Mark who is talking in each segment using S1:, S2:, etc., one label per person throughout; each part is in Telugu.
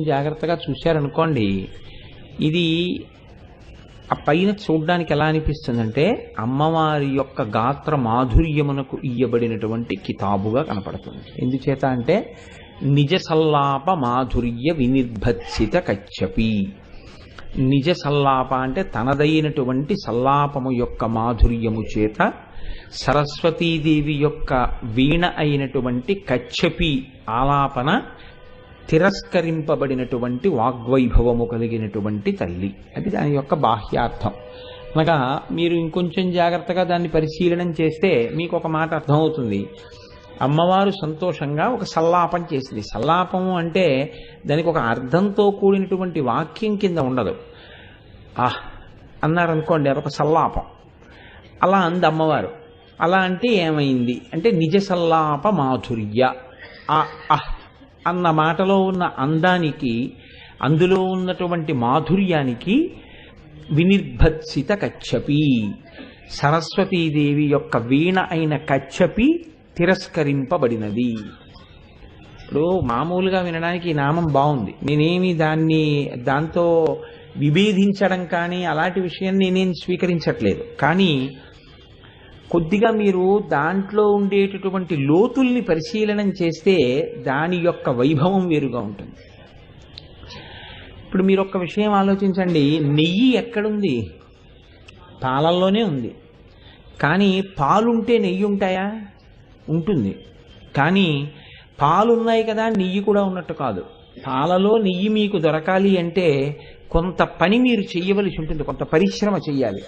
S1: జాగ్రత్తగా చూశారనుకోండి ఇది ఆ పైన చూడడానికి ఎలా అనిపిస్తుందంటే అమ్మవారి యొక్క గాత్ర మాధుర్యమునకు ఇయ్యబడినటువంటి కితాబుగా కనపడుతుంది. ఎందుచేత అంటే నిజ సల్లాప మాధుర్య వినిర్భత్సిత కచ్చపి. నిజ సల్లాప అంటే తనదైనటువంటి సల్లాపము యొక్క మాధుర్యము చేత సరస్వతీదేవి యొక్క వీణ అయినటువంటి కచ్చపి ఆలాపన తిరస్కరింపబడినటువంటి వాగ్వైభవము కలిగినటువంటి తల్లి. అది దాని యొక్క బాహ్యార్థం. అనగా మీరు ఇంకొంచెం జాగ్రత్తగా దాన్ని పరిశీలనం చేస్తే మీకు ఒక మాట అర్థమవుతుంది. అమ్మవారు సంతోషంగా ఒక సల్లాపం చేసింది. సల్లాపము అంటే దానికి ఒక అర్థంతో కూడినటువంటి వాక్యం కింద ఉండదు. ఆహ్ అన్నారనుకోండి అదొక సల్లాపం. అలా అంది అమ్మవారు. అలా అంటే ఏమైంది? అంటే నిజ సల్లాప మాధుర్య. ఆ అహ్ అన్న మాటలో ఉన్న అందానికి అందులో ఉన్నటువంటి మాధుర్యానికి వినిర్భత్సిత కచ్చపి. సరస్వతీదేవి యొక్క వీణ అయిన కచ్చపి తిరస్కరింపబడినది. ఇప్పుడు మామూలుగా వినడానికి ఈ నామం బాగుంది. నేనేమి దాన్ని దాంతో విభేదించడం కానీ అలాంటి విషయం నేనేం స్వీకరించట్లేదు. కానీ కొద్దిగా మీరు దాంట్లో ఉండేటటువంటి లోతుల్ని పరిశీలనం చేస్తే దాని యొక్క వైభవం వేరుగా ఉంటుంది. ఇప్పుడు మీరు ఒక్క విషయం ఆలోచించండి. నెయ్యి ఎక్కడుంది? పాలల్లోనే ఉంది. కానీ పాలుంటే నెయ్యి ఉంటాయా? ఉంటుంది. కానీ పాలున్నాయి కదా నెయ్యి కూడా ఉన్నట్టు కాదు. పాలలో నెయ్యి మీకు దొరకాలి అంటే కొంత పని మీరు చెయ్యవలసి ఉంటుంది. కొంత పరిశ్రమ చెయ్యాలి.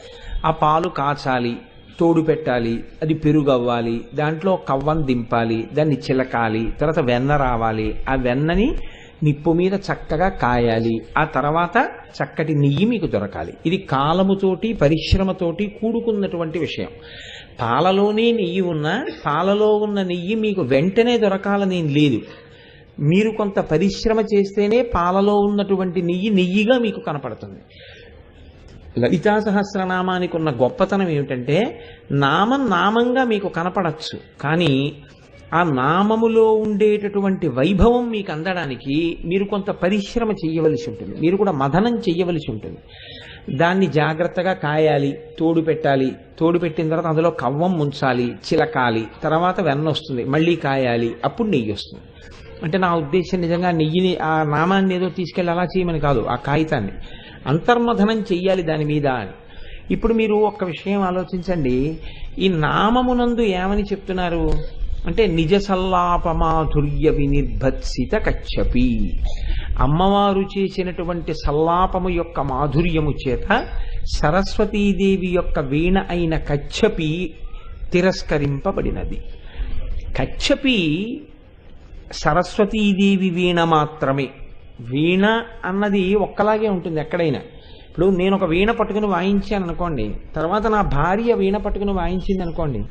S1: ఆ పాలు కాచాలి. తోడు పెట్టాలి అది పెరుగు అవ్వాలి దాంట్లో కవ్వం దింపాలి దాన్ని చిలకాలి తర్వాత వెన్న రావాలి. ఆ వెన్నని నిప్పు మీద చక్కగా కాయాలి. ఆ తర్వాత చక్కటి నెయ్యి మీకు దొరకాలి. ఇది కాలముతోటి పరిశ్రమతోటి కూడుకున్నటువంటి విషయం. పాలలోనే నెయ్యి ఉన్నా పాలలో ఉన్న నెయ్యి మీకు వెంటనే దొరకాలని లేదు. మీరు కొంత పరిశ్రమ చేస్తేనే పాలలో ఉన్నటువంటి నెయ్యి నెయ్యిగా మీకు కనపడుతుంది. లలితా సహస్రనామానికి ఉన్న గొప్పతనం ఏమిటంటే నామం నామంగా మీకు కనపడచ్చు కానీ ఆ నామములో ఉండేటటువంటి వైభవం మీకు అందడానికి మీరు కొంత పరిశ్రమ చేయవలసి ఉంటుంది. మీరు కూడా మదనం చెయ్యవలసి ఉంటుంది. దాన్ని జాగ్రత్తగా కాయాలి తోడు పెట్టాలి. తోడు పెట్టిన తర్వాత అందులో కవ్వం ముంచాలి చిలకాలి. తర్వాత వెన్న వస్తుంది మళ్ళీ కాయాలి. అప్పుడు నెయ్యి వస్తుంది. అంటే నా ఉద్దేశం నిజంగా నెయ్యిని ఆ నామాన్ని ఏదో తీసుకెళ్ళి అలా చేయమని కాదు ఆ కాగితాన్ని. అంతర్మథనం చెయ్యాలి దాని మీద అని. ఇప్పుడు మీరు ఒక్క విషయం ఆలోచించండి. ఈ నామమునందు ఏమని చెప్తున్నారు? అంటే నిజ సల్లాపమాధుర్య వినిర్భత్సిత కచ్చపి అమ్మవారు చేసినటువంటి సల్లాపము యొక్క మాధుర్యము చేత సరస్వతీదేవి యొక్క వీణ అయిన కచ్చపి తిరస్కరింపబడినది. కచ్చపి సరస్వతీదేవి వీణ మాత్రమే. వీణ అన్నది ఒక్కలాగే ఉంటుంది ఎక్కడైనా. ఇప్పుడు నేను ఒక వీణ పట్టుకుని వాయించాను అనుకోండి తర్వాత నా భార్య వీణ పట్టుకుని వాయించింది అనుకోండి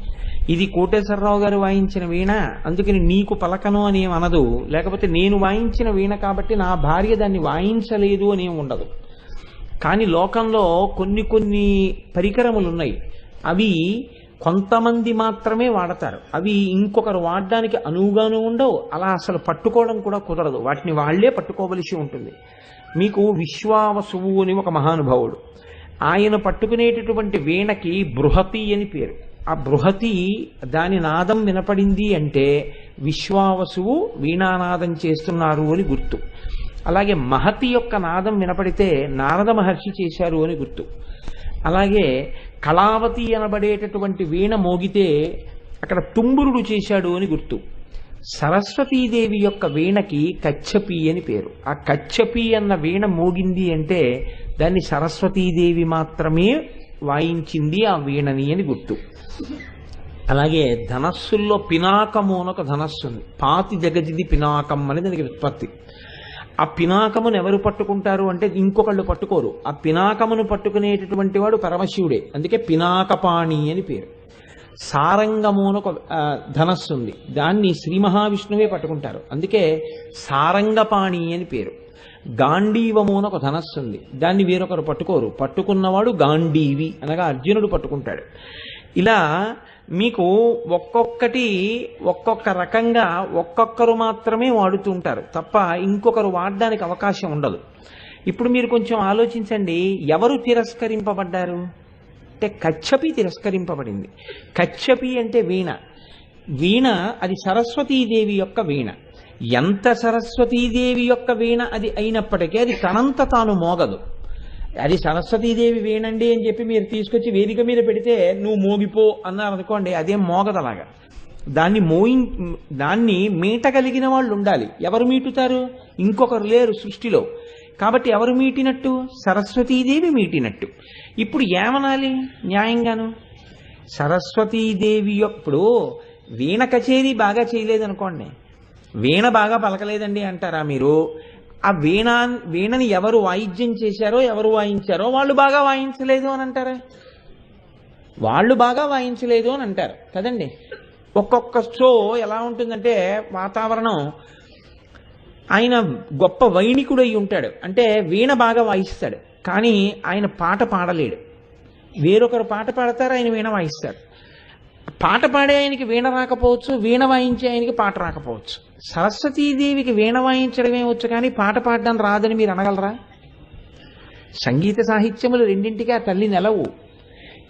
S1: ఇది కోటేశ్వరరావు గారు వాయించిన వీణ అందుకని నీకు పలకను అని అనదు లేకపోతే నేను వాయించిన వీణ కాబట్టి నా భార్య దాన్ని వాయించలేదు అని ఏం ఉండదు. కానీ లోకంలో కొన్ని కొన్ని పరికరములు ఉన్నాయి అవి కొంతమంది మాత్రమే వాడతారు. అవి ఇంకొకరు వాడడానికి అనువుగాను ఉండవు. అలా అసలు పట్టుకోవడం కూడా కుదరదు. వాటిని వాళ్ళే పట్టుకోవలసి ఉంటుంది. మీకు విశ్వావసువు అని ఒక మహానుభావుడు. ఆయన పట్టుకునేటటువంటి వీణకి బృహతి అని పేరు. ఆ బృహతి దాని నాదం వినపడింది అంటే విశ్వావసువు వీణానాదం చేస్తున్నారు అని గుర్తు. అలాగే మహతి యొక్క నాదం వినపడితే నారద మహర్షి చేశారు అని గుర్తు. అలాగే కళావతి అనబడేటటువంటి వీణ మోగితే అక్కడ తుంబురుడు చేశాడు అని గుర్తు. సరస్వతీదేవి యొక్క వీణకి కచ్చపి అని పేరు. ఆ కచ్చపి అన్న వీణ మోగింది అంటే దాన్ని సరస్వతీదేవి మాత్రమే వాయించింది ఆ వీణని అని గుర్తు. అలాగే ధనస్సుల్లో పినాకము అని ఒక ధనస్సు ఉంది. పాతి జగజిది పినాకం అని దానికి ఉత్పత్తి. ఆ పినాకమును ఎవరు పట్టుకుంటారు అంటే ఇంకొకళ్ళు పట్టుకోరు. ఆ పినాకమును పట్టుకునేటటువంటి వాడు పరమశివుడే. అందుకే పినాకపాణి అని పేరు. సారంగము అని ఒక ధనస్సు ఉంది. దాన్ని శ్రీ మహావిష్ణువే పట్టుకుంటారు. అందుకే సారంగపాణి అని పేరు. గాంధీవము అని ఒక ధనస్సు ఉంది. దాన్ని వేరొకరు పట్టుకోరు. పట్టుకున్నవాడు గాంధీవి అనగా అర్జునుడు పట్టుకుంటాడు. ఇలా మీకు ఒక్కొక్కటి ఒక్కొక్క రకంగా ఒక్కొక్కరు మాత్రమే వాడుతుంటారు. తప్ప ఇంకొకరు వాడడానికి అవకాశం ఉండదు. ఇప్పుడు మీరు కొంచెం ఆలోచించండి ఎవరు తిరస్కరింపబడ్డారు? అంటే కచ్చపి తిరస్కరింపబడింది. కచ్చపి అంటే వీణ. వీణ అది సరస్వతీదేవి యొక్క వీణ. ఎంత సరస్వతీదేవి యొక్క వీణ అది అయినప్పటికీ అది తనంత తాను మోగదు. అది సరస్వతీదేవి వీణండి అని చెప్పి మీరు తీసుకొచ్చి వేదిక మీద పెడితే నువ్వు మోగిపో అన్నారు అనుకోండి అదేం మోగదలాగా దాన్ని మోయి దాన్ని మీటగలిగిన వాళ్ళు ఉండాలి. ఎవరు మీటుతారు? ఇంకొకరు లేరు సృష్టిలో. కాబట్టి ఎవరు మీటినట్టు? సరస్వతీదేవి మీటినట్టు. ఇప్పుడు ఏమనాలి న్యాయంగాను? సరస్వతీదేవి యొక్క- ఇప్పుడు వీణ కచేరీ బాగా చేయలేదనుకోండి. వీణ బాగా పలకలేదండి అంటారా మీరు? ఆ వీణ వీణని ఎవరు వాయిద్యం చేశారో ఎవరు వాయించారో వాళ్ళు బాగా వాయించలేదు అని అంటారా? వాళ్ళు బాగా వాయించలేదు అని అంటారు. కదండి? ఒక్కొక్క షో ఎలా ఉంటుందంటే వాతావరణం ఆయన గొప్ప వైణికుడు అయి ఉంటాడు. అంటే వీణ బాగా వాయిస్తాడు. కానీ ఆయన పాట పాడలేడు. వేరొకరు పాట పాడతారు ఆయన వీణ వాయిస్తాడు. పాట పాడే ఆయనకి వీణ రాకపోవచ్చు వీణ వాయించే ఆయనకి పాట రాకపోవచ్చు. సరస్వతీదేవికి వీణ వాయించడమే వచ్చు కానీ పాట పాడడం రాదని మీరు అనగలరా? సంగీత సాహిత్యములు రెండింటికి ఆ తల్లి నెలవు.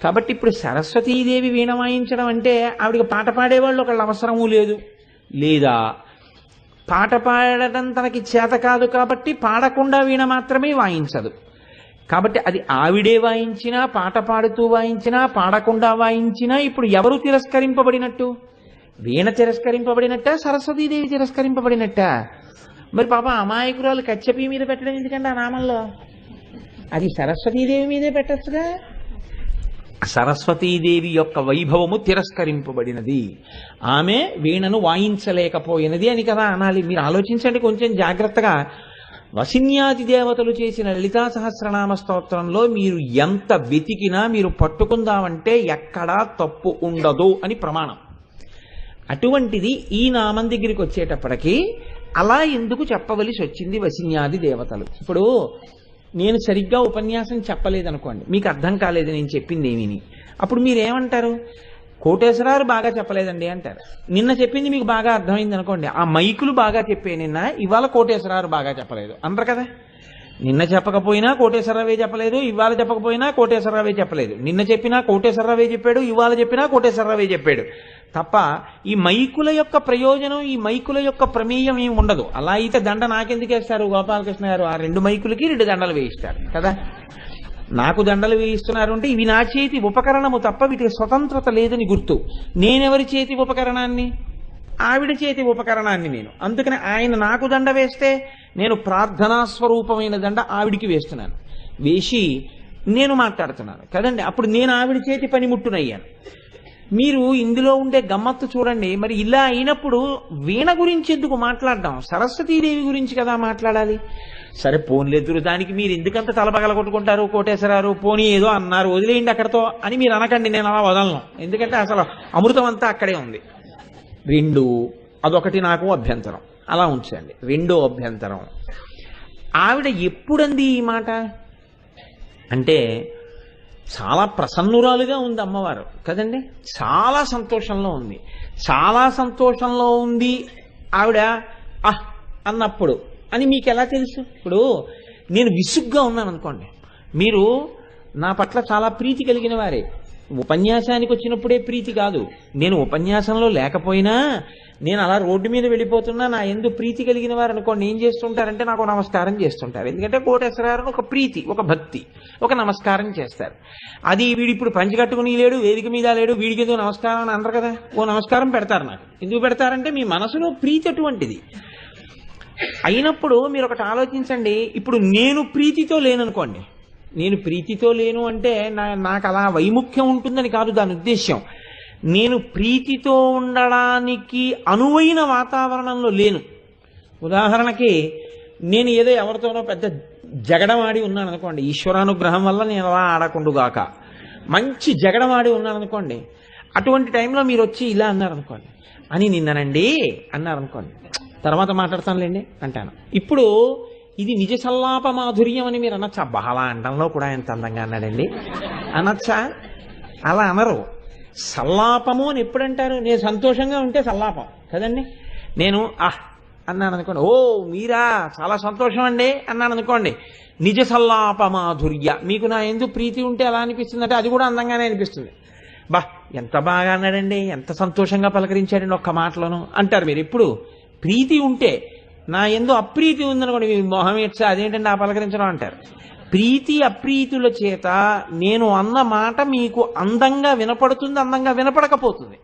S1: కాబట్టి ఇప్పుడు సరస్వతీదేవి వీణ వాయించడం అంటే ఆవిడకి పాట పాడేవాళ్ళు ఒకళ్ళు అవసరమూ లేదు. లేదా పాట పాడడం తనకి చేత కాదు కాబట్టి పాడకుండా వీణ మాత్రమే వాయించదు. కాబట్టి అది ఆవిడే వాయించినా పాట పాడుతూ వాయించినా పాడకుండా వాయించినా ఇప్పుడు ఎవరు తిరస్కరింపబడినట్టు? వీణ తిరస్కరింపబడినట్ట? సరస్వతీదేవి తిరస్కరింపబడినట్ట? మరి పాప అమాయకురాలు కచ్చపి మీద పెట్టడం ఎందుకంటే ఆ నామంలో? అది సరస్వతీదేవి మీదే పెట్టచ్చుగా? సరస్వతీదేవి యొక్క వైభవము తిరస్కరింపబడినది. ఆమె వీణను వాయించలేకపోయినది అని కదా అనాలి. మీరు ఆలోచించండి కొంచెం జాగ్రత్తగా. వసిన్యాది దేవతలు చేసిన లలితా సహస్రనామ స్తోత్రంలో మీరు ఎంత వెతికినా మీరు పట్టుకుందామంటే ఎక్కడా తప్పు ఉండదు అని ప్రమాణం. అటువంటిది ఈ నామం దగ్గరికి వచ్చేటప్పటికి అలా ఎందుకు చెప్పవలసి వచ్చింది వసిన్యాది దేవతలు? ఇప్పుడు నేను సరిగ్గా ఉపన్యాసం చెప్పలేదనుకోండి మీకు అర్థం కాలేదు నేను చెప్పింది ఏమీని. అప్పుడు మీరేమంటారు? కోటేశ్వరారు బాగా చెప్పలేదండి అంటారు. నిన్న చెప్పింది మీకు బాగా అర్థమైంది అనుకోండి. ఆ మైకులు బాగా చెప్పే నిన్న ఇవాళ కోటేశ్వరారు బాగా చెప్పలేదు. అంటారు కదా? నిన్న చెప్పకపోయినా కోటేశ్వరరావే చెప్పలేదు ఇవాళ చెప్పకపోయినా కోటేశ్వరరావే చెప్పలేదు. నిన్న చెప్పినా కోటేశ్వరరావే చెప్పాడు ఇవాళ చెప్పినా కోటేశ్వరరావే చెప్పాడు. తప్ప ఈ మైకుల యొక్క ప్రయోజనం ఈ మైకుల యొక్క ప్రమేయం ఏమి ఉండదు. అలా అయితే దండ నాకెందుకు వేస్తారు గోపాలకృష్ణ గారు? ఆ రెండు మైకులకి రెండు దండలు వేయిస్తారు కదా? నాకు దండలు వేయిస్తున్నారు అంటే ఇవి నా చేతి ఉపకరణము తప్ప వీటికి స్వతంత్రత లేదని గుర్తు. నేనెవరి చేతి ఉపకరణాన్ని? ఆవిడ చేతి ఉపకరణాన్ని నేను. అందుకని ఆయన నాకు దండ వేస్తే నేను ప్రార్థనా స్వరూపమైన దండ ఆవిడికి వేస్తున్నాను. వేసి నేను మాట్లాడుతున్నాను. కదండి అప్పుడు నేను ఆవిడ చేతి పనిముట్టునయ్యాను. మీరు ఇందులో ఉండే గమ్మత్తు చూడండి. మరి ఇలా అయినప్పుడు వీణ గురించి ఎందుకు మాట్లాడడం? సరస్వతీదేవి గురించి కదా మాట్లాడాలి. సరే పోన్లెదురు దానికి మీరు ఎందుకంత తలబగల కొట్టుకుంటారు? కోటేశ్వరారు పోనీ ఏదో అన్నారు వదిలేయండి అక్కడతో అని మీరు అనకండి నేను అలా వదలను. ఎందుకంటే అసలు అమృతం అంతా అక్కడే ఉంది. రెండు అదొకటి నాకు అభ్యంతరం. అలా ఉంచండి. రెండో అభ్యంతరం. ఆవిడ ఎప్పుడంది ఈ మాట? అంటే చాలా ప్రసన్నురాలుగా ఉంది అమ్మవారు. కదండి? చాలా సంతోషంలో ఉంది. చాలా సంతోషంలో ఉంది ఆవిడ ఆహ్ అన్నప్పుడు. అని మీకు ఎలా తెలుసు? ఇప్పుడు నేను విసుగ్గా ఉన్నాను అనుకోండి. మీరు నా పట్ల చాలా ప్రీతి కలిగిన వారే. ఉపన్యాసానికి వచ్చినప్పుడే ప్రీతి కాదు. నేను ఉపన్యాసంలో లేకపోయినా నేను అలా రోడ్డు మీద వెళ్ళిపోతున్నా నా ఎందు ప్రీతి కలిగిన వారు అనుకోండి ఏం చేస్తుంటారంటే నాకు నమస్కారం చేస్తుంటారు. ఎందుకంటే కోటేశ్వరారు ఒక ప్రీతి ఒక భక్తి ఒక నమస్కారం చేస్తారు. అది వీడు ఇప్పుడు పంచి కట్టుకుని లేడు వేదిక మీద లేడు వీడికి ఏదో నమస్కారం అని అందరు కదా. ఓ నమస్కారం పెడతారు నాకు. ఎందుకు పెడతారంటే మీ మనసులో ప్రీతి అటువంటిది. అయినప్పుడు మీరు ఒకటి ఆలోచించండి. ఇప్పుడు నేను ప్రీతితో లేననుకోండి. నేను ప్రీతితో లేను అంటే నా నాకు అలా వైముఖ్యం ఉంటుందని కాదు దాని ఉద్దేశ్యం. నేను ప్రీతితో ఉండడానికి అనువైన వాతావరణంలో లేను. ఉదాహరణకి నేను ఏదో ఎవరితోనో పెద్ద జగడమాడి ఉన్నాను అనుకోండి ఈశ్వరానుగ్రహం వల్ల నేను అలా ఆడకుండుగాక. మంచి జగడమాడి ఉన్నాను అనుకోండి అటువంటి టైంలో మీరు వచ్చి ఇలా అన్నారు అనుకోండి అని నిన్ననండి అన్నారు అనుకోండి తర్వాత మాట్లాడతానులేండి అంటాను. ఇప్పుడు ఇది నిజ సల్లాప మాధుర్యం అని మీరు అనొచ్చా? బహళ అండంలో కూడా ఎంత అందంగా అన్నాడండి. అనొచ్చా? అలా అనరు. సల్లాపము అని ఎప్పుడంటారు? నేను సంతోషంగా ఉంటే సల్లాపం కదండి? నేను ఆహ్ అన్నాను అనుకోండి ఓ మీరా? చాలా సంతోషం అండి అన్నాను అనుకోండి నిజ సల్లాప మాధుర్య. మీకు నా ఎందుకు ప్రీతి ఉంటే ఎలా అనిపిస్తుంది అంటే అది కూడా అందంగానే అనిపిస్తుంది. బా ఎంత బాగా అన్నాడండి ఎంత సంతోషంగా పలకరించాడండి ఒక్క మాటలోను. అంటారు మీరు ఎప్పుడు ప్రీతి ఉంటే నా ఎందు అప్రీతి ఉందనుకోండి మీ మొహం ఎట్సా అదేంటండి ఆ పలకరించడం అంటారు. ప్రీతి అప్రీతుల చేత నేను అన్న మాట మీకు అందంగా వినపడుతుంది అందంగా వినపడకపోతుంది.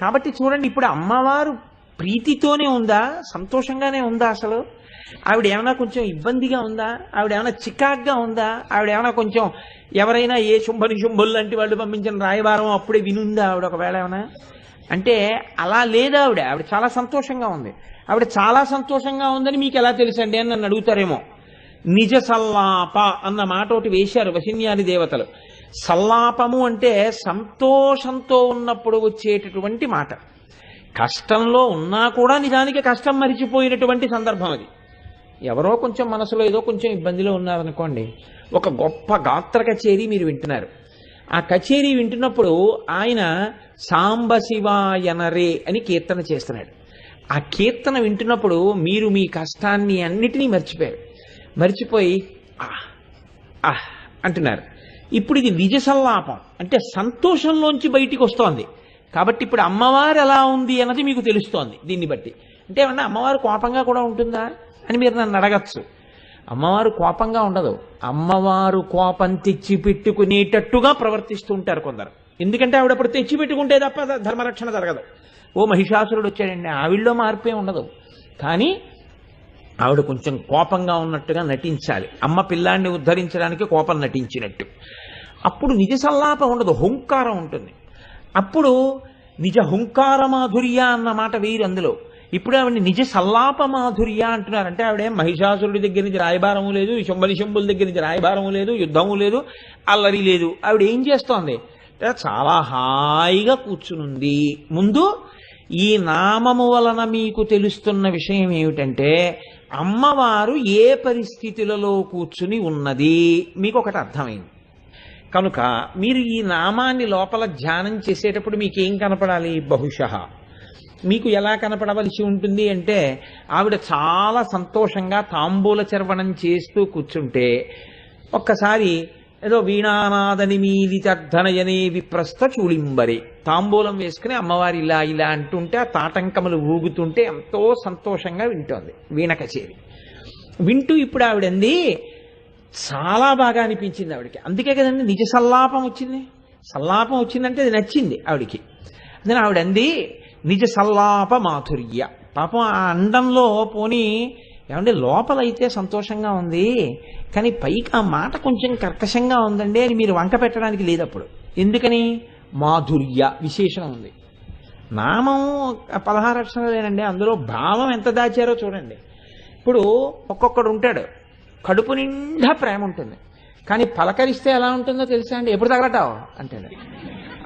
S1: కాబట్టి చూడండి ఇప్పుడు అమ్మవారు ప్రీతితోనే ఉందా? సంతోషంగానే ఉందా అసలు? ఆవిడ ఏమైనా కొంచెం ఇబ్బందిగా ఉందా? ఆవిడ ఏమైనా చికాగ్గా ఉందా? ఆవిడ ఏమైనా కొంచెం ఎవరైనా ఏ శుంభని శుంభులు లాంటి వాళ్ళు పంపించిన రాయబారం అప్పుడే వినుందా ఆవిడ ఒకవేళ ఏమైనా? అంటే అలా లేదా ఆవిడ. ఆవిడ చాలా సంతోషంగా ఉంది. ఆవిడ చాలా సంతోషంగా ఉందని మీకు ఎలా తెలుసండి అని నన్ను అడుగుతారేమో. నిజ సల్లాప అన్న మాట ఒకటి వేశారు వశిన్యాది దేవతలు. సల్లాపము అంటే సంతోషంతో ఉన్నప్పుడు వచ్చేటటువంటి మాట. కష్టంలో ఉన్నా కూడా నిజానికి కష్టం మరిచిపోయినటువంటి సందర్భం అది. ఎవరో కొంచెం మనసులో ఏదో కొంచెం ఇబ్బందిలో ఉన్నారనుకోండి ఒక గొప్ప గాత్ర కచేరీ మీరు వింటున్నారు. ఆ కచేరీ వింటున్నప్పుడు ఆయన సాంబశివాయనరే అని కీర్తన చేస్తున్నాడు. ఆ కీర్తన వింటున్నప్పుడు మీరు మీ కష్టాన్ని అన్నిటినీ మర్చిపోయారు. మర్చిపోయి ఆహ్ ఆహ్ అంటున్నారు. ఇప్పుడు ఇది నిజసల్లాపం అంటే సంతోషంలోంచి బయటికి వస్తోంది. కాబట్టి ఇప్పుడు అమ్మవారు ఎలా ఉంది అన్నది మీకు తెలుస్తోంది దీన్ని బట్టి. అంటే ఏమన్నా అమ్మవారు కోపంగా కూడా ఉంటుందా అని మీరు నన్ను అడగచ్చు. అమ్మవారు కోపంగా ఉండదు. అమ్మవారు కోపం తెచ్చిపెట్టుకునేటట్టుగా ప్రవర్తిస్తూ ఉంటారు కొందరు. ఎందుకంటే ఆవిడ అప్పుడు తెచ్చిపెట్టుకుంటే తప్ప ధర్మరక్షణ జరగదు. ఓ మహిషాసురుడు వచ్చాడండి ఆవిడలో మార్పే ఉండదు. కానీ ఆవిడ కొంచెం కోపంగా ఉన్నట్టుగా నటించాలి. అమ్మ పిల్లాన్ని ఉద్ధరించడానికి కోపం నటించినట్టు. అప్పుడు నిజ సల్లాపం ఉండదు హుంకారం ఉంటుంది. అప్పుడు నిజ హుంకార మాధుర్య అన్న మాట వేరు అందులో. ఇప్పుడు ఆవిడ నిజ సల్లాప మాధుర్య అంటున్నారు. అంటే ఆవిడ మహిషాసురుడి దగ్గర నుంచి రాయబారము లేదు శంబలి శంబుల దగ్గర నుంచి రాయబారము లేదు యుద్ధము లేదు అల్లరి లేదు. ఆవిడ ఏం చేస్తోంది? చాలా హాయిగా కూర్చునుంది. ముందు ఈ నామము వలన మీకు తెలుస్తున్న విషయం ఏమిటంటే అమ్మవారు ఏ పరిస్థితులలో కూర్చుని ఉన్నది? మీకు ఒకటి అర్థమైంది. కనుక మీరు ఈ నామాన్ని లోపల ధ్యానం చేసేటప్పుడు మీకేం కనపడాలి? బహుశ. మీకు ఎలా కనపడవలసి ఉంటుంది అంటే ఆవిడ చాలా సంతోషంగా తాంబూల చర్వణం చేస్తూ కూర్చుంటే ఒక్కసారి ఏదో వీణానాదని మీలితర్ధనయనే విప్రస్థ చూళింబరి. తాంబూలం వేసుకుని అమ్మవారి ఇలా ఇలా అంటుంటే ఆ తాటంకములు ఊగుతుంటే ఎంతో సంతోషంగా వింటోంది వీణ కచేరి. వింటూ ఇప్పుడు ఆవిడంది చాలా బాగా అనిపించింది ఆవిడకి. అందుకే కదండి నిజ సల్లాపం వచ్చింది. సల్లాపం వచ్చిందంటే అది నచ్చింది ఆవిడికి. అందుకని ఆవిడంది నిజ సల్లాప మాధుర్య పాపం ఆ అండంలో పోని ఏమంటే లోపలైతే సంతోషంగా ఉంది కానీ పైకి ఆ మాట కొంచెం కర్కశంగా ఉందండి అని మీరు వంక పెట్టడానికి లేదు అప్పుడు ఎందుకని? మాధుర్య విశేషణం ఉంది. నామం పదహారు అక్షరాలేనండి అందులో భావం ఎంత దాచారో చూడండి. ఇప్పుడు ఒక్కొక్కడు ఉంటాడు కడుపు నిండా ప్రేమ ఉంటుంది. కానీ పలకరిస్తే ఎలా ఉంటుందో తెలుసా అండి? ఎప్పుడు తగలటావు అంటాడు.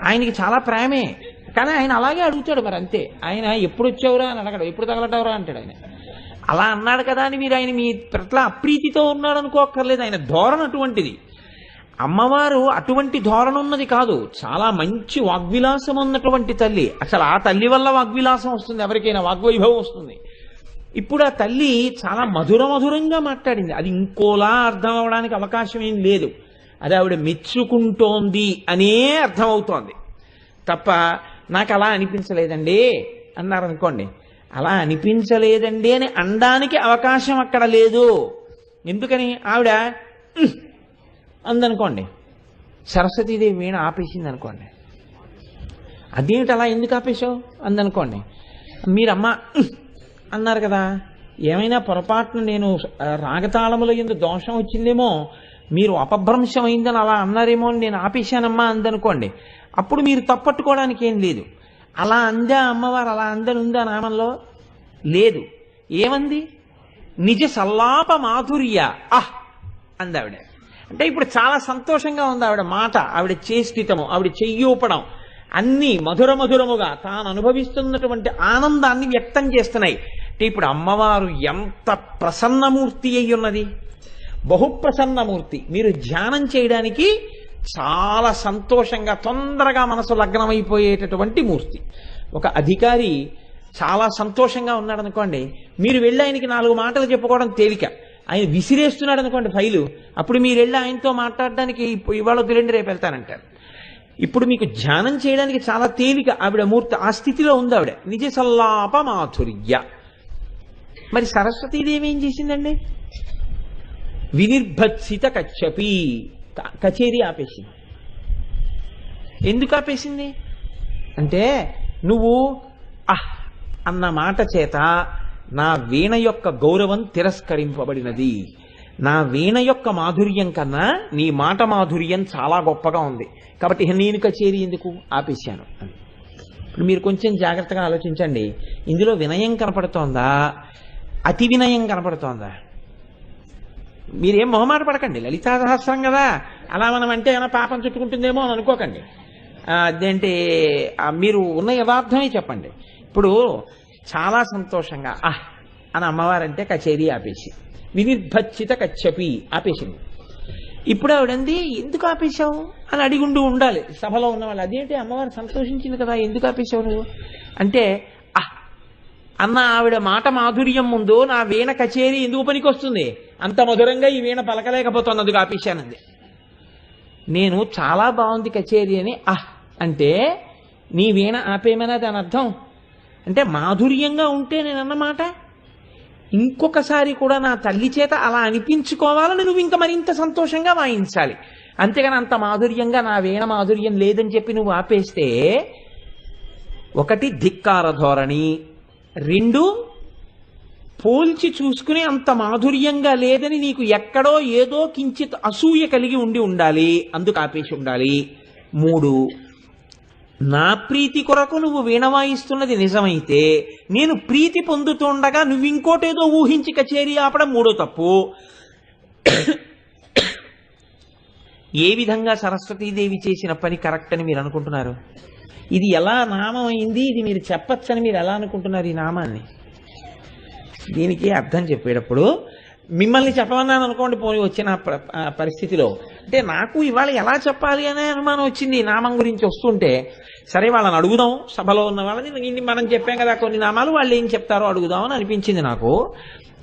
S1: ఆయనకి చాలా ప్రేమే. కానీ ఆయన అలాగే అడుగుతాడు మరి అంతే. ఆయన ఎప్పుడు వచ్చావురా అని అడగడు. ఎప్పుడు తగలటవరా అంటాడు ఆయన. అలా అన్నాడు కదా అని మీరు ఆయన మీ పట్ల అప్రీతితో ఉన్నాడు అనుకోక్కర్లేదు ఆయన ధోరణ అటువంటిది. అమ్మవారు అటువంటి ధోరణ ఉన్నది కాదు. చాలా మంచి వాగ్విలాసం ఉన్నటువంటి తల్లి. అసలు ఆ తల్లి వల్ల వాగ్విలాసం వస్తుంది. ఎవరికైనా వాగ్వైభవం వస్తుంది. ఇప్పుడు ఆ తల్లి చాలా మధుర మధురంగా మాట్లాడింది. అది ఇంకోలా అర్థం అవడానికి అవకాశం ఏం లేదు. అది ఆవిడ మెచ్చుకుంటోంది అనే అర్థం అవుతోంది తప్ప నాకు అలా అనిపించలేదండి అన్నారు అనుకోండి. అలా అనిపించలేదండి అని అనడానికి అవకాశం అక్కడ లేదు. ఎందుకని? ఆవిడ అందనుకోండి. సరస్వతీదేవి వీణ ఆపేసింది అనుకోండి అదేమిటి అలా ఎందుకు ఆపేశావు? అందనుకోండి. మీరమ్మ అన్నారు కదా. ఏమైనా పొరపాటున నేను రాగతాళముల ఎందు దోషం వచ్చిందేమో మీరు అపభ్రంశం అయిందని అలా అన్నారేమో అని నేను ఆపేశానమ్మా అందనుకోండి. అప్పుడు మీరు తప్పట్టుకోవడానికి ఏం లేదు. అలా అందా అమ్మవారు అలా అందని ఉందా నామంలో? లేదు. ఏమంది? నిజ సల్లాప మాధుర్య. ఆహ్ అందావిడ. అంటే ఇప్పుడు చాలా సంతోషంగా ఉంది ఆవిడ మాట. ఆవిడ చేష్టితము ఆవిడ చెయ్యూపడం అన్ని మధుర మధురముగా తాను అనుభవిస్తున్నటువంటి ఆనందాన్ని వ్యక్తం చేస్తున్నాయి. అంటే ఇప్పుడు అమ్మవారు ఎంత ప్రసన్నమూర్తి అయి ఉన్నది బహుప్రసన్నమూర్తి. మీరు ధ్యానం చేయడానికి చాలా సంతోషంగా తొందరగా మనసు లగ్నమైపోయేటటువంటి మూర్తి. ఒక అధికారి చాలా సంతోషంగా ఉన్నాడు అనుకోండి మీరు వెళ్ళి ఆయనకి నాలుగు మాటలు చెప్పుకోవడం తేలిక. ఆయన విసిరేస్తున్నాడు అనుకోండి ఫైలు అప్పుడు మీరు వెళ్ళి ఆయనతో మాట్లాడడానికి ఇవాళ వదిలేండి రేపు వెళ్తానంటారు. ఇప్పుడు మీకు ధ్యానం చేయడానికి చాలా తేలిక ఆవిడ మూర్తి ఆ స్థితిలో ఉంది ఆవిడ. నిజ సల్లాప మాధుర్య. మరి సరస్వతీదేవి ఏం చేసిందండి? వినిర్భత్సిత కచ్చపి కచేరీ ఆపేసింది. ఎందుకు ఆపేసింది? అంటే నువ్వు అహ్ అన్న మాట చేత నా వీణ యొక్క గౌరవం తిరస్కరింపబడినది. నా వీణ యొక్క మాధుర్యం కన్నా నీ మాట మాధుర్యం చాలా గొప్పగా ఉంది. కాబట్టి నేను కచేరీ ఎందుకు ఆపేశాను? అని. ఇప్పుడు మీరు కొంచెం జాగ్రత్తగా ఆలోచించండి. ఇందులో వినయం కనపడుతోందా? అతి వినయం కనపడుతోందా? మీరేం మొహమాట పడకండి. లలితా సహస్రం కదా. అలా మనం అంటే ఏమైనా పాపం చుట్టుకుంటుందేమో అని అనుకోకండి. అదేంటి మీరు ఉన్న యథార్థమే చెప్పండి. ఇప్పుడు చాలా సంతోషంగా ఆహ్ అని అమ్మవారంటే కచేరీ ఆపేసి వినిర్భచ్చిత కచ్చపి ఆపేసింది. ఇప్పుడు ఆవిడంది ఎందుకు ఆపేశావు? అని అడిగుండు ఉండాలి. సభలో ఉన్న వాళ్ళు అదేంటి అమ్మవారు సంతోషించింది కదా ఎందుకు ఆపేశావు నువ్వు? అంటే ఆహ్ అన్న ఆవిడ మాట మాధుర్యం ముందు నా వీణ కచేరీ ఎందుకు పనికి వస్తుంది అంత మధురంగా ఈ వీణ పలకలేకపోతుంది ఆపేశానంది నేను చాలా బాగుంది కచేరీ అని ఆహ్ అంటే నీ వీణ ఆపేయమని దాని అర్థం? అంటే మాధుర్యంగా ఉంటే నేను అన్నమాట ఇంకొకసారి కూడా నా తల్లి చేత అలా అనిపించుకోవాలని నువ్వు ఇంకా మరింత సంతోషంగా వాయించాలి. అంతేగాని అంత మాధుర్యంగా నా వీణ మాధుర్యం లేదని చెప్పి నువ్వు ఆపేస్తే ఒకటి ధిక్కార ధోరణి రెండు పోల్చి చూసుకుని అంత మాధుర్యంగా లేదని నీకు ఎక్కడో ఏదో కించిత్ అసూయ కలిగి ఉండి ఉండాలి అందుకు ఆపేసి ఉండాలి. మూడు నా ప్రీతి కొరకు నువ్వు వీణ వాయిస్తున్నది నిజమైతే నేను ప్రీతి పొందుతుండగా నువ్వు ఇంకోటేదో ఊహించి కచేరీ ఆపడం మూడో తప్పు. ఏ విధంగా సరస్వతీదేవి చేసిన పని కరెక్ట్ అని మీరు అనుకుంటున్నారు? ఇది ఎలా నామం అయింది ఇది మీరు చెప్పచ్చని మీరు ఎలా అనుకుంటున్నారు ఈ నామాన్ని? దీనికి అర్థం చెప్పేటప్పుడు మిమ్మల్ని చెప్పమన్నాను అనుకోండి పోయి వచ్చిన పరిస్థితిలో. అంటే నాకు ఇవాళ ఎలా చెప్పాలి అనే అనుమానం వచ్చింది నామం గురించి వస్తుంటే సరే వాళ్ళని అడుగుదాం సభలో ఉన్న వాళ్ళని ఇన్ని మనం చెప్పాం కదా కొన్ని నామాలు వాళ్ళు ఏం చెప్తారో అడుగుదాం అని అనిపించింది నాకు.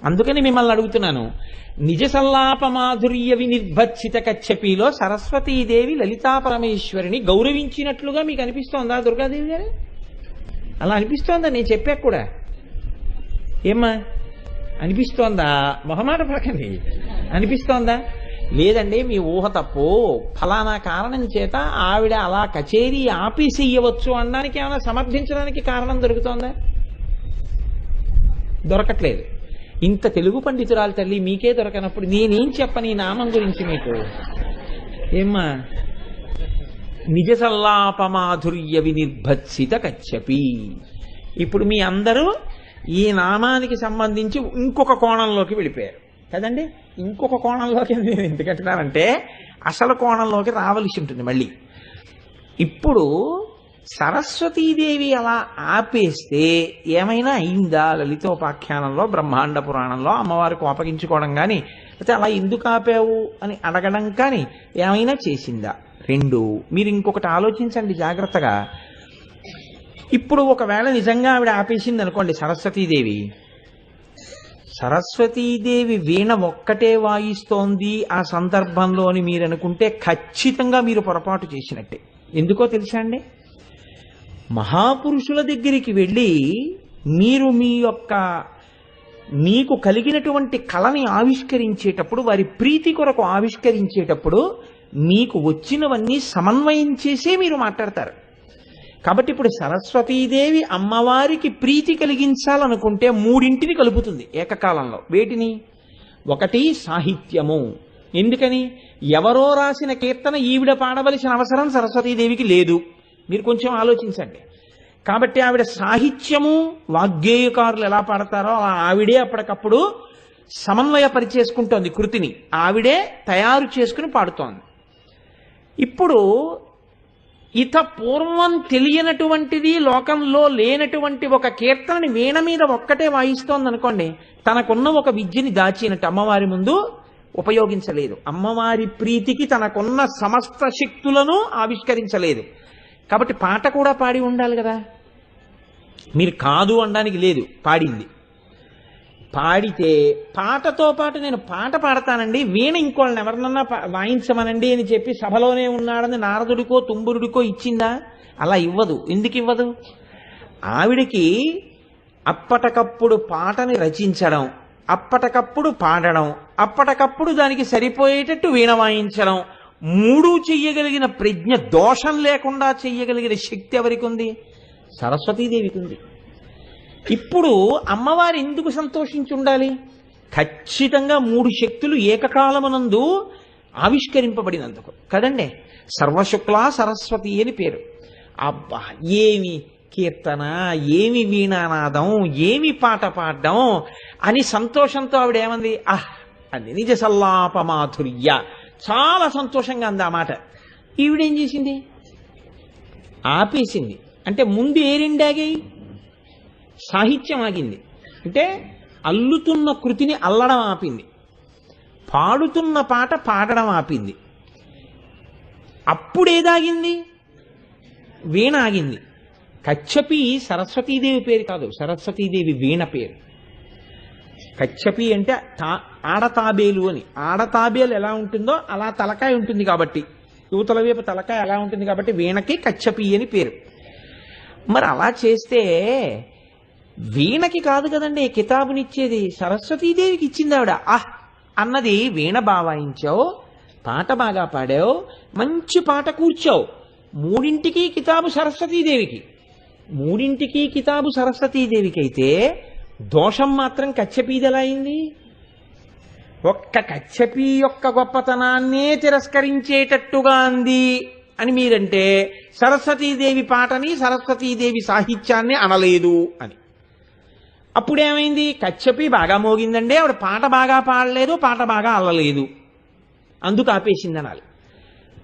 S1: అందుకని మిమ్మల్ని అడుగుతున్నాను. నిజ సల్లాప మాధుర్య వినిర్భచ్చిత కచ్చపిలో సరస్వతీదేవి లలితా పరమేశ్వరిని గౌరవించినట్లుగా మీకు అనిపిస్తోందా దుర్గాదేవి గారు? అలా అనిపిస్తోందా? నేను చెప్పాక కూడా. ఏమ్మా? అనిపిస్తోందా? మొహమాట పడకండి అనిపిస్తోందా? లేదండి మీ ఊహ తప్పు. ఫలానా కారణం చేత ఆవిడ అలా కచేరీ ఆపేసేయవచ్చు అనడానికి ఏమైనా సమర్థించడానికి కారణం దొరుకుతోందా? దొరకట్లేదు. ఇంత తెలుగు పండితురాలు తల్లి మీకే దొరకనప్పుడు నేనేం చెప్పని ఈ నామం గురించి మీకు? ఏమ్మా? నిజ సల్లాపమాధుర్య వినిర్భత్సిత కచ్చపి ఇప్పుడు మీ అందరూ ఈ నామానికి సంబంధించి ఇంకొక కోణంలోకి వెళ్ళిపోయారు. కదండి? ఇంకొక కోణంలోకి నేను ఎందుకంటున్నానంటే అసలు కోణంలోకి రావలసి ఉంటుంది మళ్ళీ. ఇప్పుడు సరస్వతీదేవి అలా ఆపేస్తే ఏమైనా అయిందా? లలితోపాఖ్యానంలో బ్రహ్మాండ పురాణంలో అమ్మవారికి కోపగించుకోవడం కానీ అయితే అలా ఎందుకు ఆపావు అని అడగడం కానీ ఏమైనా చేసిందా? రెండు. మీరు ఇంకొకటి ఆలోచించండి జాగ్రత్తగా. ఇప్పుడు ఒకవేళ నిజంగా ఆవిడ ఆపేసింది అనుకోండి సరస్వతీదేవి. సరస్వతీదేవి వీణ ఒక్కటే వాయిస్తోంది ఆ సందర్భంలో అని మీరు అనుకుంటే ఖచ్చితంగా మీరు పొరపాటు చేసినట్టే. ఎందుకో తెలుసా అండి? మహాపురుషుల దగ్గరికి వెళ్ళి మీరు మీ యొక్క మీకు కలిగినటువంటి కళని ఆవిష్కరించేటప్పుడు వారి ప్రీతి కొరకు ఆవిష్కరించేటప్పుడు మీకు వచ్చినవన్నీ సమన్వయం చేసే మీరు మాట్లాడతారు. కాబట్టి ఇప్పుడు సరస్వతీదేవి అమ్మవారికి ప్రీతి కలిగించాలనుకుంటే మూడింటిని కలుపుతుంది ఏకకాలంలో. వేటిని? ఒకటి సాహిత్యము. ఎందుకని? ఎవరో రాసిన కీర్తన ఈవిడ పాడవలసిన అవసరం సరస్వతీదేవికి లేదు. మీరు కొంచెం ఆలోచించండి. కాబట్టి ఆవిడ సాహిత్యము వాగ్గేయకారులు ఎలా పాడతారో ఆవిడే అప్పటికప్పుడు సమన్వయపరిచేసుకుంటోంది కృతిని. ఆవిడే తయారు చేసుకుని పాడుతోంది. ఇప్పుడు ఇత పూర్వం తెలియనటువంటిది లోకంలో లేనటువంటి ఒక కీర్తనని వీణ మీద ఒక్కటే వాయిస్తోంది అనుకోండి తనకున్న ఒక విద్యని దాచినట్టు అమ్మవారి ముందు ఉపయోగించలేదు. అమ్మవారి ప్రీతికి తనకున్న సమస్త శక్తులను ఆవిష్కరించలేదు. కాబట్టి పాట కూడా పాడి ఉండాలి కదా? మీరు కాదు అనడానికి లేదు పాడింది. పాడితే పాటతో పాటు నేను పాట పాడతానండి. వీణ ఇంకోళ్ళని ఎవరినన్నా పా- వాయించమనండి అని చెప్పి సభలోనే ఉన్నాడని నారదుడికో తుంబురుడికో ఇచ్చిందా? అలా ఇవ్వదు. ఎందుకు ఇవ్వదు? ఆవిడకి అప్పటికప్పుడు పాటని రచించడం అప్పటికప్పుడు పాడడం అప్పటికప్పుడు దానికి సరిపోయేటట్టు వీణ వాయించడం మూడు చెయ్యగలిగిన ప్రజ్ఞ దోషం లేకుండా చెయ్యగలిగిన శక్తి ఎవరికి ఉంది? సరస్వతీదేవికి ఉంది. ఇప్పుడు అమ్మవారు ఎందుకు సంతోషించి ఉండాలి ఖచ్చితంగా మూడు శక్తులు ఏకకాలమునందు ఆవిష్కరింపబడినందుకు. కదండి? సర్వశుక్ల సరస్వతి అని పేరు. అబ్బా ఏమి కీర్తన ఏమి వీణానాదం ఏమి పాట పాడడం అని సంతోషంతో ఆవిడ ఏమంది ఆహ్ అంది నిజ సల్లాపమాధుర్య చాలా సంతోషంగా అంది ఆ మాట. ఈవిడేం చేసింది? ఆపేసింది. అంటే ముందు ఏ రెండాగాయి సాహిత్యం ఆగింది అంటే అల్లుతున్న కృతిని అల్లడం ఆపింది. పాడుతున్న పాట పాడడం ఆపింది. అప్పుడేదాగింది వీణ ఆగింది కచ్చపి సరస్వతీదేవి పేరు కాదు. సరస్వతీదేవి వీణ పేరు. కచ్చపి అంటే తా ఆడతాబేలు అని. ఆడతాబేలు ఎలా ఉంటుందో అలా తలకాయ ఉంటుంది కాబట్టి. యువతల వైపు తలకాయ ఎలా ఉంటుంది కాబట్టి వీణకి కచ్చపి అని పేరు. మరి అలా చేస్తే వీణకి కాదు కదండి కితాబునిచ్చేది. సరస్వతీదేవికి ఇచ్చింది ఆవిడ. ఆహ్ అన్నది వీణ బావాయించావు పాట బాగా పాడావు మంచి పాట కూర్చావు. మూడింటికి కితాబు సరస్వతీదేవికి. మూడింటికి కితాబు సరస్వతీదేవికి అయితే దోషం మాత్రం కచ్చపీదెలా అయింది. ఒక్క కచ్చపీ యొక్క గొప్పతనాన్నే తిరస్కరించేటట్టుగా అంది అని మీరంటే సరస్వతీదేవి పాటని సరస్వతీదేవి సాహిత్యాన్ని అనలేదు అని. అప్పుడేమైంది? కచ్చపి బాగా మోగిందండి. ఆవిడ పాట బాగా పాడలేదు పాట బాగా అల్లలేదు. అందుకు ఆపేసింది అనాలి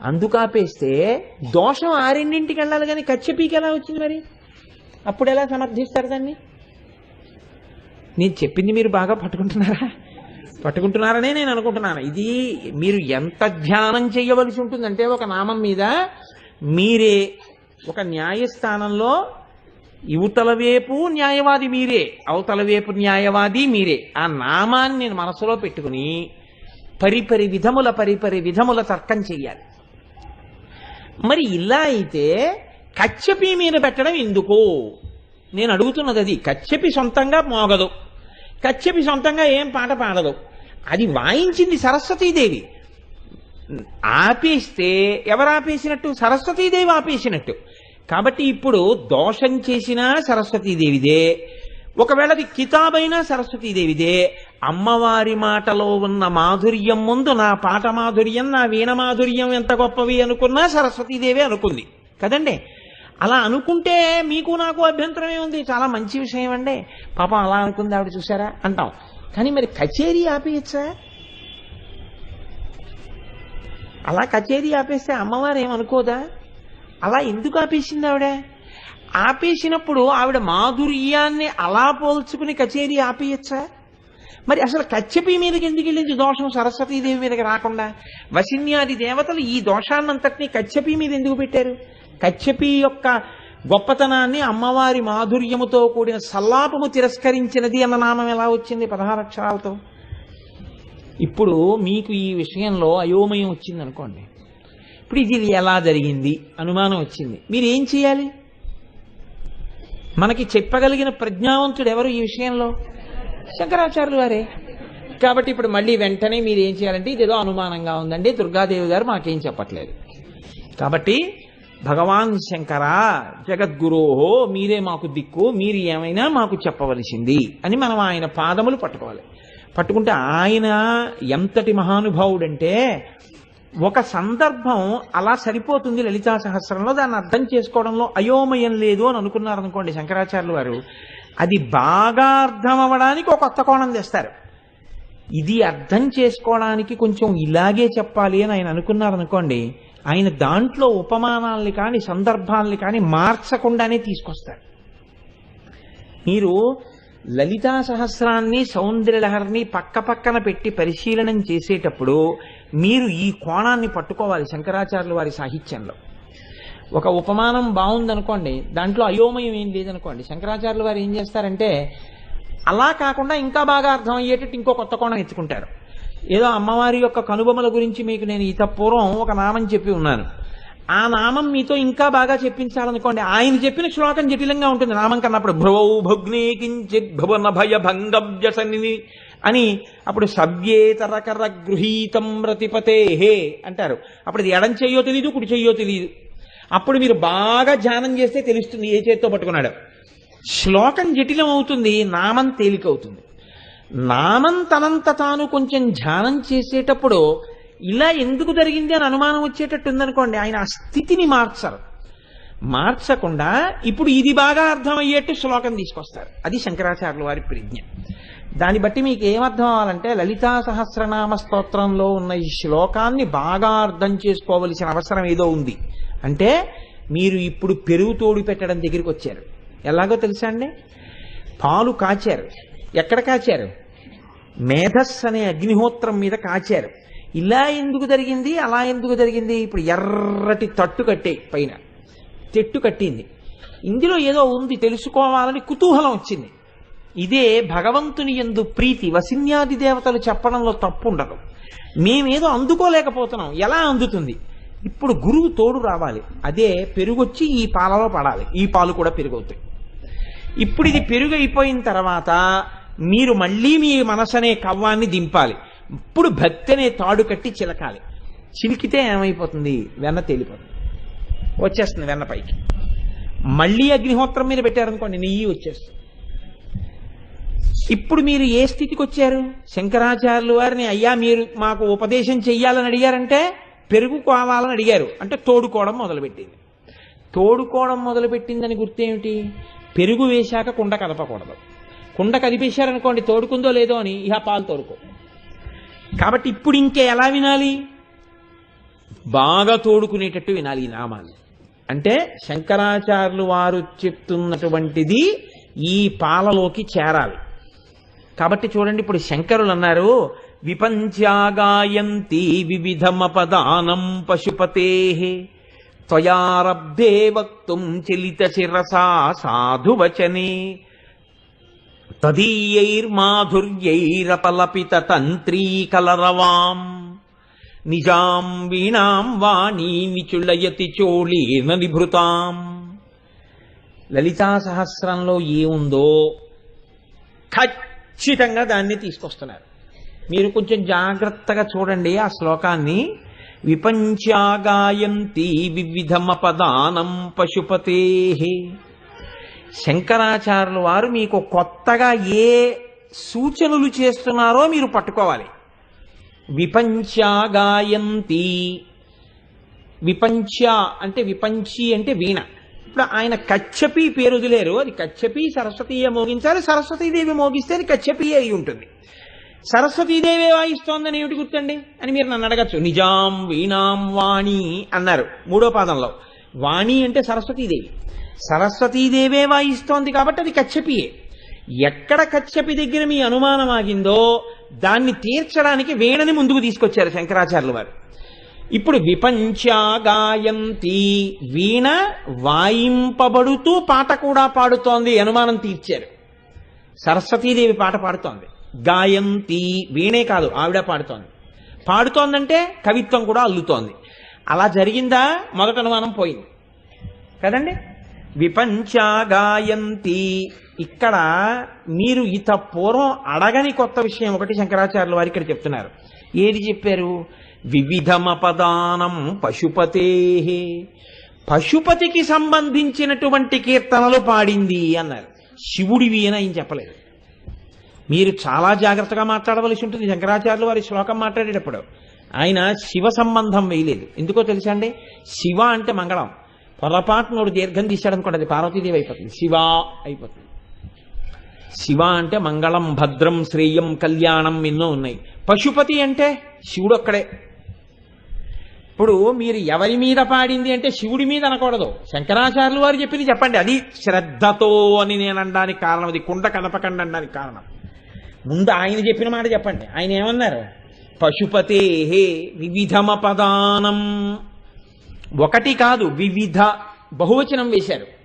S1: అందుకు ఆపేస్తే దోషం ఆరిన్నింటికి వెళ్ళాలి కానీ కచ్చపీకి ఎలా వచ్చింది మరి? అప్పుడు ఎలా సమర్థిస్తారు దాన్ని? నేను చెప్పింది మీరు బాగా పట్టుకుంటున్నారా? పట్టుకుంటున్నారనే నేను అనుకుంటున్నాను. ఇది మీరు ఎంత ధ్యానం చేయవలసి ఉంటుందంటే ఒక నామం మీద మీరే ఒక న్యాయస్థానంలో యువతల వైపు న్యాయవాది మీరే అవతల వైపు న్యాయవాది మీరే. ఆ నామాన్ని నేను మనసులో పెట్టుకుని పరిపరి విధముల పరిపరి విధముల తర్కం చెయ్యాలి. మరి ఇలా అయితే కచ్చపి మీద పెట్టడం ఎందుకు? నేను అడుగుతున్నది అది. కచ్చపి సొంతంగా మోగదు. కచ్చపి సొంతంగా ఏం పాట పాడదు. అది వాయించింది సరస్వతీదేవి. ఆపేస్తే ఎవరు ఆపేసినట్టు? సరస్వతీదేవి ఆపేసినట్టు. కాబట్టి ఇప్పుడు దోషం చేసినా సరస్వతీదేవిదే. ఒకవేళ అది కితాబైనా సరస్వతీదేవిదే. అమ్మవారి మాటలో ఉన్న మాధుర్యం ముందు నా పాట మాధుర్యం నా వీణ మాధుర్యం ఎంత గొప్పవి అనుకున్నా సరస్వతీదేవి అనుకుంది. కదండి? అలా అనుకుంటే మీకు నాకు అభ్యంతరమే ఉంది. చాలా మంచి విషయం అండి. పాపం అలా అనుకుంది ఆవిడ చూసారా అంటాం. కానీ మరి కచేరీ ఆపేయచ్చా? అలా కచేరీ ఆపేస్తే అమ్మవారు ఏమనుకోదా? అలా ఎందుకు ఆపేసింది ఆవిడ? ఆపేసినప్పుడు ఆవిడ మాధుర్యాన్ని అలా పోల్చుకుని కచేరీ ఆపేయచ్చా? మరి అసలు కచ్చపి మీదకి ఎందుకు వెళ్ళింది దోషం సరస్వతీదేవి మీదకి రాకుండా? వసిన్యాది దేవతలు ఈ దోషాన్నంతటినీ కచ్చపి మీద ఎందుకు పెట్టారు? కచ్చపి యొక్క గొప్పతనాన్ని అమ్మవారి మాధుర్యముతో కూడిన సల్లాపము తిరస్కరించినది అన్న నామం ఎలా వచ్చింది పదహారు అక్షరాలతో? ఇప్పుడు మీకు ఈ విషయంలో అయోమయం వచ్చింది అనుకోండి ఇప్పుడు ఇది ఎలా జరిగింది? అనుమానం వచ్చింది. మీరు ఏం చేయాలి? మనకి చెప్పగలిగిన ప్రజ్ఞావంతుడు ఎవరు ఈ విషయంలో? శంకరాచార్యులు వారే. కాబట్టి ఇప్పుడు మళ్ళీ వెంటనే మీరు ఏం చేయాలంటే ఇదేదో అనుమానంగా ఉందండి. దుర్గాదేవి గారు మాకేం చెప్పట్లేదు. కాబట్టి భగవాన్ శంకర జగద్గురోహో మీరే మాకు దిక్కు మీరు ఏమైనా మాకు చెప్పవలసింది అని మనం ఆయన పాదములు పట్టుకోవాలి. పట్టుకుంటే ఆయన ఎంతటి మహానుభావుడంటే ఒక సందర్భం అలా సరిపోతుంది లలితా సహస్రంలో. దాన్ని అర్థం చేసుకోవడంలో అయోమయం లేదు అని అనుకున్నారనుకోండి శంకరాచార్యులు వారు. అది బాగా అర్థం అవ్వడానికి ఒక కొత్త కోణం తెస్తారు. ఇది అర్థం చేసుకోవడానికి కొంచెం ఇలాగే చెప్పాలి అని ఆయన అనుకున్నారనుకోండి ఆయన దాంట్లో ఉపమానాల్ని కానీ సందర్భాల్ని కానీ మార్చకుండానే తీసుకొస్తారు. మీరు లలితా సహస్రాన్ని సౌందర్యలహరిని పక్క పక్కన పెట్టి పరిశీలనం చేసేటప్పుడు మీరు ఈ కోణాన్ని పట్టుకోవాలి శంకరాచార్యుల వారి సాహిత్యంలో. ఒక ఉపమానం బాగుందనుకోండి దాంట్లో అయోమయం ఏం లేదనుకోండి శంకరాచార్యుల వారు ఏం చేస్తారంటే అలా కాకుండా ఇంకా బాగా అర్థమయ్యేటట్టు ఇంకో కొత్త కోణం ఎత్తుకుంటారు. ఏదో అమ్మవారి యొక్క కనుబొమల గురించి మీకు నేను ఇత పూర్వం ఒక నామం చెప్పి ఉన్నాను. ఆ నామం మీతో ఇంకా బాగా చెప్పించాలనుకోండి ఆయన చెప్పిన శ్లోకం జటిలంగా ఉంటుంది. నామం కన్నప్పుడు భ్రువౌ భగ్ని కించిత్ భువన భయ భంగవ్యసని అని అప్పుడు సవ్యేతరకర గృహీతం రతిపతే హే అంటారు. అప్పుడు ఇది ఎడం చెయ్యో తెలియదు కుడి చెయ్యో తెలియదు అప్పుడు మీరు బాగా ధ్యానం చేస్తే తెలుస్తుంది ఏ చేత్తో పట్టుకున్నాడు. శ్లోకం జటిలం అవుతుంది నామం తేలికవుతుంది. నామం తనంత తాను కొంచెం ధ్యానం చేసేటప్పుడు ఇలా ఎందుకు జరిగింది అని అనుమానం వచ్చేటట్టు ఉందనుకోండి ఆయన ఆ స్థితిని మార్చరు. మార్చకుండా ఇప్పుడు ఇది బాగా అర్థమయ్యేట్టు శ్లోకం తీసుకొస్తారు. అది శంకరాచార్యుల వారి ప్రజ్ఞ. దాన్ని బట్టి మీకు ఏమర్థం అవ్వాలంటే లలితా సహస్రనామ స్తోత్రంలో ఉన్న ఈ శ్లోకాన్ని బాగా అర్థం చేసుకోవలసిన అవసరం ఏదో ఉంది. అంటే మీరు ఇప్పుడు పెరుగు తోడు పెట్టడం దగ్గరికి వచ్చారు. ఎలాగో తెలుసా అండి? పాలు కాచారు. ఎక్కడ కాచారు? మేధస్ అనే అగ్నిహోత్రం మీద కాచారు. ఇలా ఎందుకు జరిగింది? అలా ఎందుకు జరిగింది? ఇప్పుడు ఎర్రటి తట్టు కట్టే పైన. తెట్టు కట్టింది. ఇందులో ఏదో ఉంది. తెలుసుకోవాలని కుతూహలం వచ్చింది. ఇదే భగవంతుని ఎందు ప్రీతి వసిన్యాది దేవతలు చెప్పడంలో తప్పు ఉండదు మేమేదో అందుకోలేకపోతున్నాం. ఎలా అందుతుంది? ఇప్పుడు గురువు తోడు రావాలి. అదే పెరుగొచ్చి ఈ పాలలో పడాలి. ఈ పాలు కూడా పెరుగవుతాయి. ఇప్పుడు ఇది పెరుగు అయిపోయిన తర్వాత మీరు మళ్ళీ మీ మనసనే కవ్వాన్ని దింపాలి. ఇప్పుడు భక్తి అనే తాడు కట్టి చిలకాలి. చిలికితే ఏమైపోతుంది? వెన్న తేలిపోతుంది. వచ్చేస్తుంది వెన్న పైకి. మళ్ళీ అగ్నిహోత్రం మీద పెట్టారనుకోండి నెయ్యి వచ్చేస్తుంది. ఇప్పుడు మీరు ఏ స్థితికి వచ్చారు? శంకరాచార్యులు వారిని అయ్యా మీరు మాకు ఉపదేశం చెయ్యాలని అడిగారంటే పెరుగు కావాలని అడిగారు. అంటే తోడుకోవడం మొదలుపెట్టింది. తోడుకోవడం మొదలుపెట్టిందని గుర్తేమిటి? పెరుగు వేశాక కుండ కదపకూడదు. కుండ కదిపేశారనుకోండి తోడుకుందో లేదో అని ఇహ పాలు తోడుకో. కాబట్టి ఇప్పుడు ఇంకే ఎలా వినాలి? బాగా తోడుకునేటట్టు వినాలి ఈ నామాన్ని. అంటే శంకరాచార్యులు వారు చెప్తున్నటువంటిది ఈ పాలలోకి చేరాలి. కాబట్టి చూడండి ఇప్పుడు శంకరులు అన్నారు విపంచాగాయంతి వివిధమపదానం పశుపతే త్వయారబ్ధే వక్తుం చలిత శిరసా సాధువచనే తదీయైర్మాధుర్యైరపలపిత తంత్రీ కలరవాం నిజాం వీణాం వాణీ నిచుళయతి చోళీన నిభృతాం. లలితా సహస్రంలో ఏముందో ఖచ్చితంగా దాన్ని తీసుకొస్తున్నారు. మీరు కొంచెం జాగ్రత్తగా చూడండి ఆ శ్లోకాన్ని. విపంచాగాయంతి వివిధమపదానం పశుపతే. శంకరాచార్యుల వారు మీకు కొత్తగా ఏ సూచనలు చేస్తున్నారో మీరు పట్టుకోవాలి. విపంచాగాయంతి. విపంచ అంటే విపంచి అంటే వీణ. ఇప్పుడు ఆయన కచ్చపి పేరు వదిలేరు అది కచ్చపి సరస్వతీయ మోగించాలి. సరస్వతీదేవి మోగిస్తే అది కచ్చపి అయి ఉంటుంది. సరస్వతీదేవి వాయిస్తోందని ఏమిటి గుర్తండి? అని మీరు నన్ను అడగచ్చు. నిజాం వీణాం వాణి అన్నారు మూడో పాదంలో. వాణి అంటే సరస్వతీదేవి. సరస్వతీదేవే వాయిస్తోంది కాబట్టి అది కచ్చపియే. ఎక్కడ కచ్చపి దగ్గర మీ అనుమానం ఆగిందో దాన్ని తీర్చడానికి వీణని ముందుకు తీసుకొచ్చారు శంకరాచార్యులు వారు. ఇప్పుడు విపంచాగాయంతి వీణ వాయింపబడుతూ పాట కూడా పాడుతోంది అనుమానం తీర్చారు. సరస్వతీదేవి పాట పాడుతోంది. గాయంతి వీణే కాదు ఆవిడ పాడుతోంది. పాడుతోందంటే కవిత్వం కూడా అల్లుతోంది. అలా జరిగిందా? మొదట అనుమానం పోయింది. కదండి? విపంచాగాయంతి ఇక్కడ మీరు ఇత పూర్వం అడగని కొత్త విషయం ఒకటి శంకరాచార్యుల వారు ఇక్కడ చెప్తున్నారు. ఏది చెప్పారు? వివిధమపదానం పశుపతే పశుపతికి సంబంధించినటువంటి కీర్తనలు పాడింది అన్నారు. శివుడివి అని ఆయన చెప్పలేదు. మీరు చాలా జాగ్రత్తగా మాట్లాడవలసి ఉంటుంది. శంకరాచార్యులు వారి శ్లోకం మాట్లాడేటప్పుడు ఆయన శివ సంబంధం వేయలేదు. ఎందుకో తెలుసా అండి? శివ అంటే మంగళం. పొరపాటు నోడు దీర్ఘం తీశాడు అనుకోండి అది పార్వతీదేవి అయిపోతుంది. శివ అయిపోతుంది. శివ అంటే మంగళం భద్రం శ్రేయం కళ్యాణం ఎన్నో ఉన్నాయి. పశుపతి అంటే శివుడు ఒక్కడే. ఇప్పుడు మీరు ఎవరి మీద పాడింది అంటే శివుడి మీద అనకూడదు. శంకరాచార్యులు వారు చెప్పింది చెప్పండి. అది శ్రద్ధతో అని నేను అనడానికి కారణం. అది కుండ కదపకండి అనడానికి కారణం. ముందు ఆయన చెప్పిన మాట చెప్పండి. ఆయన ఏమన్నారు? పశుపతే హే వివిధమ పదానం. ఒకటి కాదు వివిధ బహువచనం వేశారు.